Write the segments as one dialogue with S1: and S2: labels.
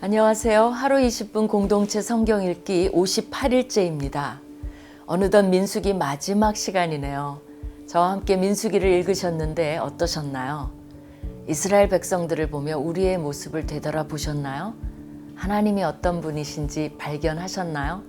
S1: 안녕하세요. 하루 20분 공동체 성경 읽기 58일째입니다. 어느덧 민수기 마지막 시간이네요. 저와 함께 민수기를 읽으셨는데 어떠셨나요? 이스라엘 백성들을 보며 우리의 모습을 되돌아 보셨나요? 하나님이 어떤 분이신지 발견하셨나요?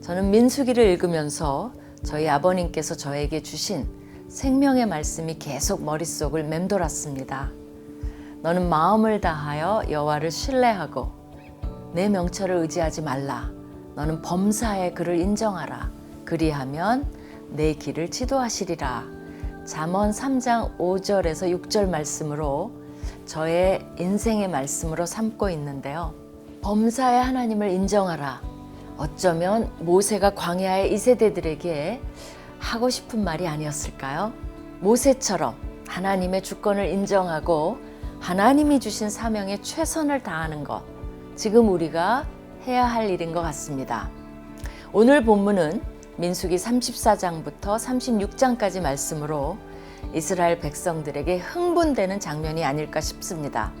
S1: 저는 민수기를 읽으면서 저희 아버님께서 저에게 주신 생명의 말씀이 계속 머릿속을 맴돌았습니다. 너는 마음을 다하여 여호와를 신뢰하고 내 명철을 의지하지 말라. 너는 범사에 그를 인정하라. 그리하면 내 길을 지도하시리라. 잠언 3장 5절에서 6절 말씀으로 저의 인생의 말씀으로 삼고 있는데요. 범사의 하나님을 인정하라. 어쩌면 모세가 광야의 이 세대들에게 하고 싶은 말이 아니었을까요? 모세처럼 하나님의 주권을 인정하고 하나님이 주신 사명에 최선을 다하는 것, 지금 우리가 해야 할 일인 것 같습니다. 오늘 본문은 민수기 34장부터 36장까지 말씀으로 이스라엘 백성들에게 흥분되는 장면이 아닐까 싶습니다.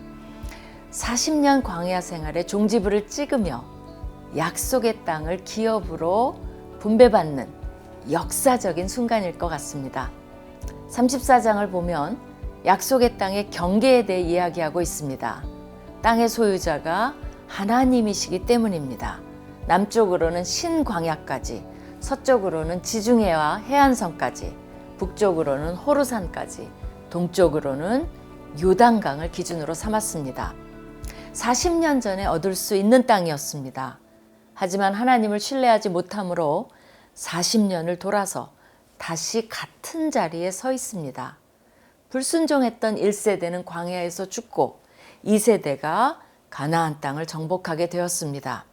S1: 40년 광야 생활에 종지부를 찍으며 약속의 땅을 기업으로 분배받는 역사적인 순간일 것 같습니다. 34장을 보면 약속의 땅의 경계에 대해 이야기하고 있습니다. 땅의 소유자가 하나님이시기 때문입니다. 남쪽으로는 신광야까지, 서쪽으로는 지중해와 해안선까지, 북쪽으로는 호르산까지, 동쪽으로는 요단강을 기준으로 삼았습니다. 40년 전에 얻을 수 있는 땅이었습니다. 하지만 하나님을 신뢰하지 못함으로 40년을 돌아서 다시 같은 자리에 서 있습니다. 불순종했던 1세대는 광야에서 죽고 2세대가 가나안 땅을 정복하게 되었습니다.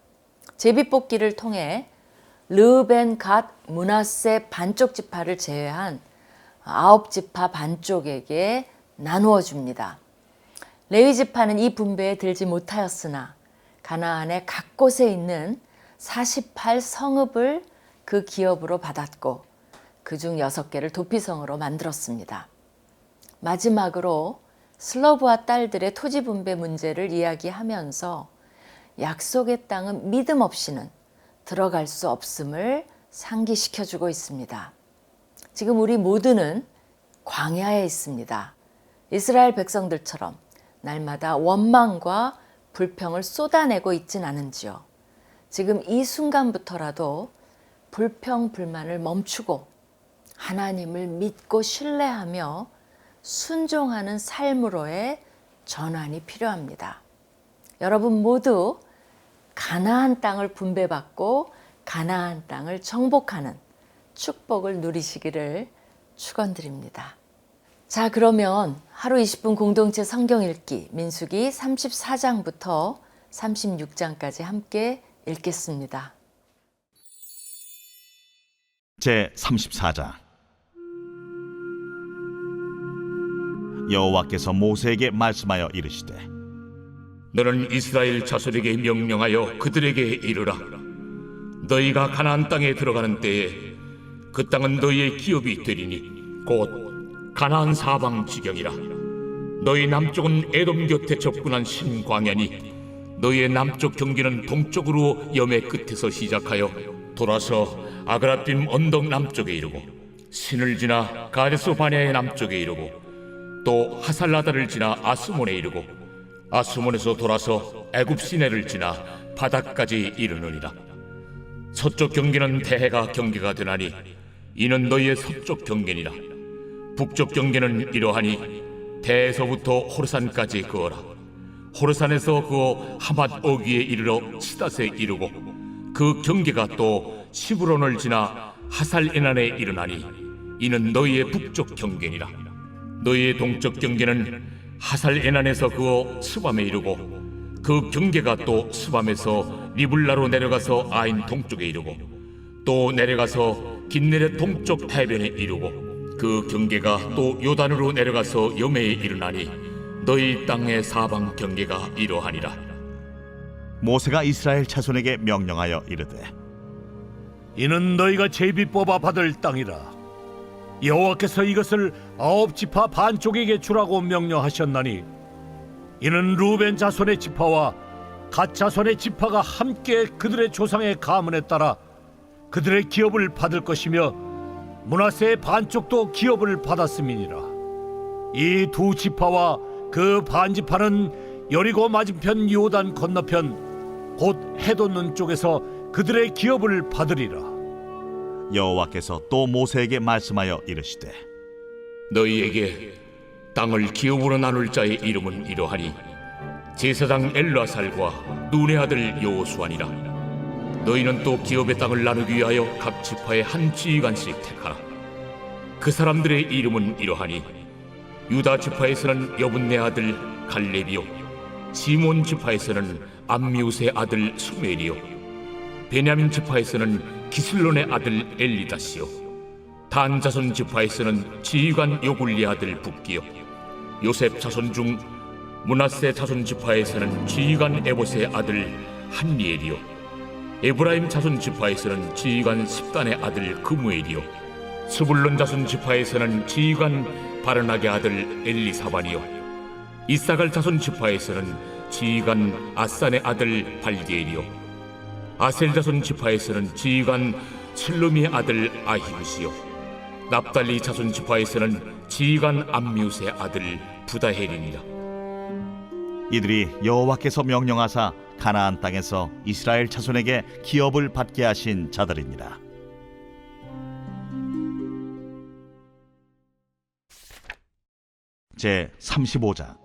S1: 제비뽑기를 통해 르벤, 갓, 문하세 반쪽 지파를 제외한 아홉 지파 반쪽에게 나누어 줍니다. 레위 지파는 이 분배에 들지 못하였으나 가나안의 각 곳에 있는 48 성읍을 그 기업으로 받았고 그중 6개를 도피성으로 만들었습니다. 마지막으로 슬러브와 딸들의 토지 분배 문제를 이야기하면서 약속의 땅은 믿음 없이는 들어갈 수 없음을 상기시켜 주고 있습니다. 지금 우리 모두는 광야에 있습니다. 이스라엘 백성들처럼 날마다 원망과 불평을 쏟아내고 있진 않은지요. 지금 이 순간부터라도 불평, 불만을 멈추고 하나님을 믿고 신뢰하며 순종하는 삶으로의 전환이 필요합니다. 여러분 모두 가나안 땅을 분배받고 가나안 땅을 정복하는 축복을 누리시기를 축원드립니다. 자, 그러면 하루 20분 공동체 성경 읽기 민수기 34장부터 36장까지 함께 읽겠습니다.
S2: 제 34장 여호와께서 모세에게 말씀하여 이르시되
S3: 너는 이스라엘 자손에게 명령하여 그들에게 이르라. 너희가 가나안 땅에 들어가는 때에 그 땅은 너희의 기업이 되리니 곧 가나안 사방 지경이라. 너희 남쪽은 에돔 곁에 접근한 신광야니 너희의 남쪽 경계는 동쪽으로 염의 끝에서 시작하여 돌아서 아그라빔 언덕 남쪽에 이르고 신을 지나 가데스 바냐의 남쪽에 이르고 또 하살라다를 지나 아스몬에 이르고 아스몬에서 돌아서 애굽 시내를 지나 바다까지 이르느니라. 서쪽 경계는 대해가 경계가 되나니 이는 너희의 서쪽 경계니라. 북쪽 경계는 이러하니 대에서부터 호르산까지 그어라. 호르산에서 그어 하맛 어귀에 이르러 시닷에 이르고 그 경계가 또 시브론을 지나 하살 에난에 이르나니 이는 너희의 북쪽 경계니라 너희의 동쪽 경계는 하살 에난에서 그어 스밤에 이르고 그 경계가 또 스밤에서 리블라로 내려가서 아인 동쪽에 이르고 또 내려가서 긴네레 동쪽 해변에 이르고 그 경계가 또 요단으로 내려가서 염해에 이르나니 너희 땅의 사방 경계가 이러하니라.
S2: 모세가 이스라엘 자손에게 명령하여 이르되
S4: 이는 너희가 제비 뽑아 받을 땅이라 여호와께서 이것을 아홉 지파 반쪽에게 주라고 명령하셨나니 이는 루벤 자손의 지파와 갓 자손의 지파가 함께 그들의 조상의 가문에 따라 그들의 기업을 받을 것이며 문하세의 반쪽도 기업을 받았음이니라. 이 두 지파와 그 반지파는 여리고 맞은편 요단 건너편 곧 해돋는 쪽에서 그들의 기업을 받으리라
S2: 여호와께서 또 모세에게 말씀하여 이르시되
S3: 너희에게 땅을 기업으로 나눌 자의 이름은 이러하니 제사장 엘라살과 눈의 아들 여호수아니라. 너희는 또 기업의 땅을 나누기 위하여 각 지파의 한 지휘관씩 택하라. 그 사람들의 이름은 이러하니 유다 지파에서는 여분네 아들 갈렙이요 시몬 지파에서는 암미우스의 아들 수멜이요 베냐민 지파에서는 기슬론의 아들 엘리다시요. 단 자손 지파에서는 지휘관 요굴리 아들 북기요. 요셉 자손 중 문하세 자손 지파에서는 지휘관 에봇의 아들 한리엘이요. 에브라임 자손 지파에서는 지휘관 십단의 아들 그무엘이요. 스불론 자손 지파에서는 지휘관 바르나게 아들 엘리사반이요. 이사갈 자손 지파에서는 지휘관 아산의 아들 발디엘이요 아셀 자손 지파에서는 지휘관 슬루미의 아들 아히브시요 납달리 자손 지파에서는 지휘관 암미우스의 아들 부다헬이니라
S2: 이들이 여호와께서 명령하사 가나안 땅에서 이스라엘 자손에게 기업을 받게 하신 자들이니라 제 35장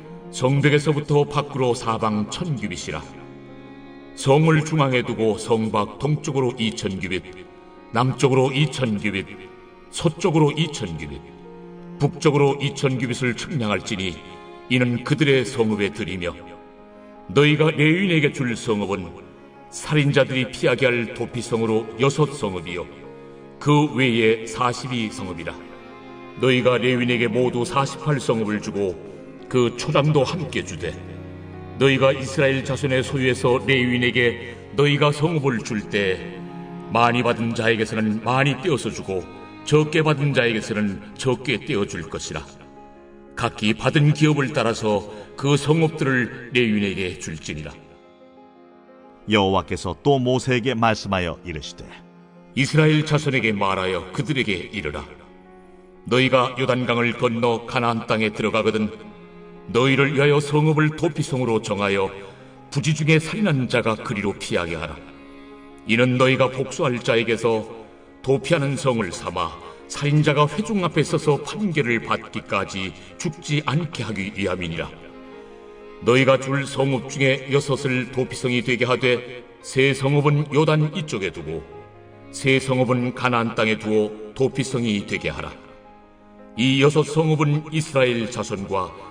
S3: 성벽에서부터 밖으로 사방 천 규빗이라. 성을 중앙에 두고 성밖 동쪽으로 이천 규빗 남쪽으로 이천 규빗 서쪽으로 이천 규빗 북쪽으로 이천 규빗을 측량할지니 이는 그들의 성읍에 들이며 너희가 레윈에게 줄 성읍은 살인자들이 피하게 할 도피성으로 여섯 성읍이요. 그 외에 사십이 성읍이라. 너희가 레윈에게 모두 사십팔 성읍을 주고 그 초장도 함께 주되 너희가 이스라엘 자손의 소유에서 레윈에게 너희가 성읍을 줄 때 많이 받은 자에게서는 많이 떼어서 주고 적게 받은 자에게서는 적게 떼어 줄 것이라. 각기 받은 기업을 따라서 그 성읍들을 레윈에게 줄지니라.
S2: 여호와께서 또 모세에게 말씀하여 이르시되
S3: 이스라엘 자손에게 말하여 그들에게 이르라. 너희가 요단강을 건너 가나안 땅에 들어가거든 너희를 위하여 성읍을 도피성으로 정하여 부지 중에 살인한 자가 그리로 피하게 하라 이는 너희가 복수할 자에게서 도피하는 성을 삼아 살인자가 회중 앞에 서서 판결을 받기까지 죽지 않게 하기 위함이니라 너희가 줄 성읍 중에 여섯을 도피성이 되게 하되 세 성읍은 요단 이쪽에 두고 세 성읍은 가나안 땅에 두어 도피성이 되게 하라. 이 여섯 성읍은 이스라엘 자손과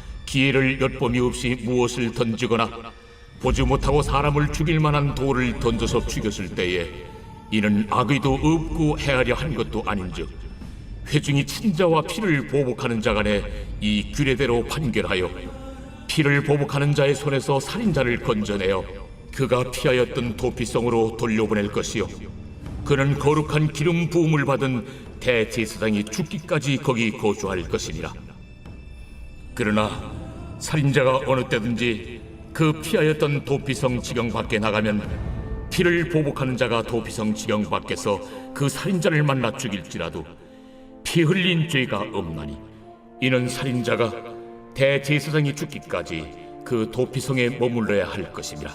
S3: 기회를 엿봄이 없이 무엇을 던지거나 보지 못하고 사람을 죽일 만한 돌을 던져서 죽였을 때에 이는 악의도 없고 헤아려 한 것도 아닌즉 회중이 친자와 피를 보복하는 자 간에 이 규례대로 판결하여 피를 보복하는 자의 손에서 살인자를 건져내어 그가 피하였던 도피성으로 돌려보낼 것이요. 그는 거룩한 기름 부음을 받은 대제사장이 죽기까지 거기 거주할 것이니라. 그러나 살인자가 어느 때든지 그 피하였던 도피성 지경 밖에 나가면 피를 보복하는 자가 도피성 지경 밖에서 그 살인자를 만나 죽일지라도 피 흘린 죄가 없나니 이는 살인자가 대제사장이 죽기까지 그 도피성에 머물러야 할 것이니라.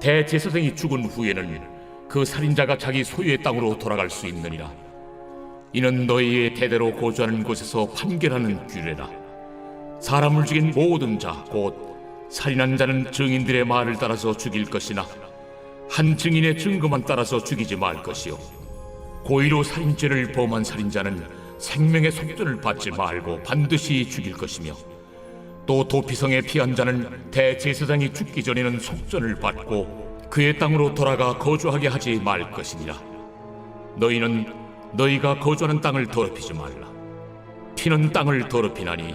S3: 대제사장이 죽은 후에는 그 살인자가 자기 소유의 땅으로 돌아갈 수 있느니라. 이는 너희의 대대로 거주하는 곳에서 판결하는 규례라 사람을 죽인 모든 자 곧 살인한 자는 증인들의 말을 따라서 죽일 것이나 한 증인의 증거만 따라서 죽이지 말 것이요. 고의로 살인죄를 범한 살인자는 생명의 속전을 받지 말고 반드시 죽일 것이며 또 도피성에 피한 자는 대제사장이 죽기 전에는 속전을 받고 그의 땅으로 돌아가 거주하게 하지 말 것이니라. 너희는 너희가 거주하는 땅을 더럽히지 말라. 피는 땅을 더럽히나니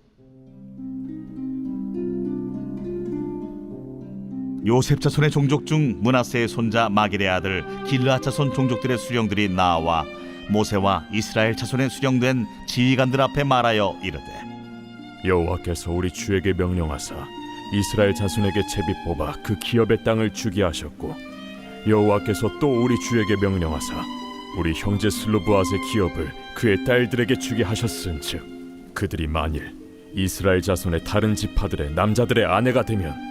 S2: 요셉 자손의 종족 중 문하세의 손자 마길의 아들 길르앗 자손 종족들의 수령들이 나와 모세와 이스라엘 자손의 수령된 지휘관들 앞에 말하여 이르되
S5: 여호와께서 우리 주에게 명령하사 이스라엘 자손에게 제비 뽑아 그 기업의 땅을 주게 하셨고 여호와께서 또 우리 주에게 명령하사 우리 형제 슬로브앗의 기업을 그의 딸들에게 주게 하셨은즉 그들이 만일 이스라엘 자손의 다른 지파들의 남자들의 아내가 되면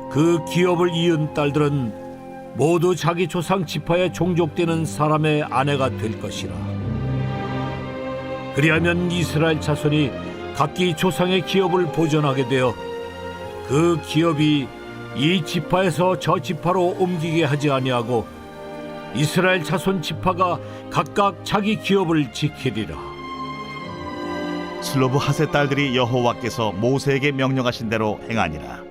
S4: 그 기업을 이은 딸들은 모두 자기 조상 지파에 종족되는 사람의 아내가 될 것이라 그리하면 이스라엘 자손이 각기 조상의 기업을 보존하게 되어 그 기업이 이 지파에서 저 지파로 옮기게 하지 아니하고 이스라엘 자손 지파가 각각 자기 기업을 지키리라.
S2: 슬로브 핫의 딸들이 여호와께서 모세에게 명령하신 대로 행하니라.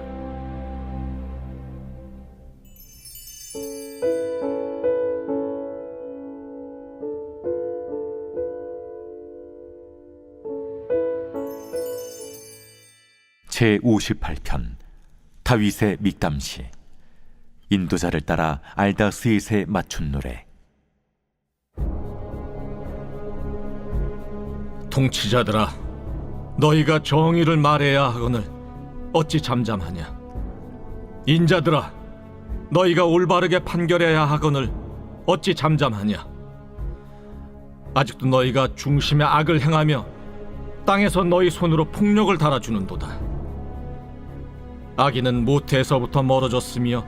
S6: 제 58편 다윗의 믹담시 인도자를 따라 알다 스윗에 맞춘 노래
S7: 통치자들아, 너희가 정의를 말해야 하거늘 어찌 잠잠하냐? 인자들아, 너희가 올바르게 판결해야 하거늘 어찌 잠잠하냐? 아직도 너희가 중심의 악을 행하며 땅에서 너희 손으로 폭력을 달아주는도다. 악인은 모태에서부터 멀어졌으며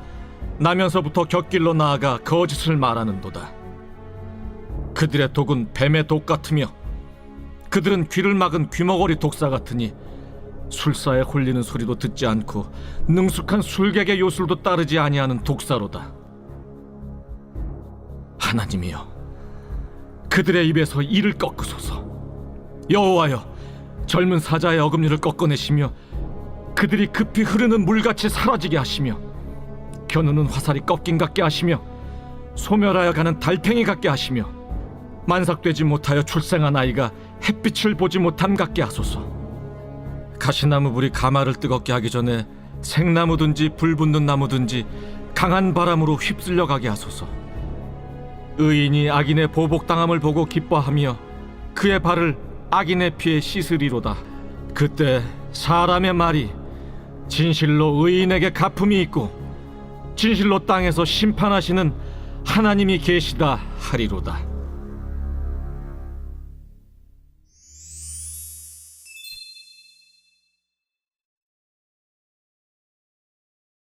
S7: 나면서부터 곁길로 나아가 거짓을 말하는도다. 그들의 독은 뱀의 독 같으며 그들은 귀를 막은 귀머거리 독사 같으니 술사에 홀리는 소리도 듣지 않고 능숙한 술객의 요술도 따르지 아니하는 독사로다. 하나님이여, 그들의 입에서 이를 꺾으소서. 여호와여, 젊은 사자의 어금니를 꺾어내시며 그들이 급히 흐르는 물같이 사라지게 하시며 겨누는 화살이 꺾인 같게 하시며 소멸하여 가는 달팽이 같게 하시며 만삭되지 못하여 출생한 아이가 햇빛을 보지 못함 같게 하소서. 가시나무 불이 가마를 뜨겁게 하기 전에 생나무든지 불 붙는 나무든지 강한 바람으로 휩쓸려 가게 하소서. 의인이 악인의 보복당함을 보고 기뻐하며 그의 발을 악인의 피에 씻으리로다. 그때 사람의 말이 진실로 의인에게 가품이 있고 진실로 땅에서 심판하시는 하나님이 계시다 하리로다.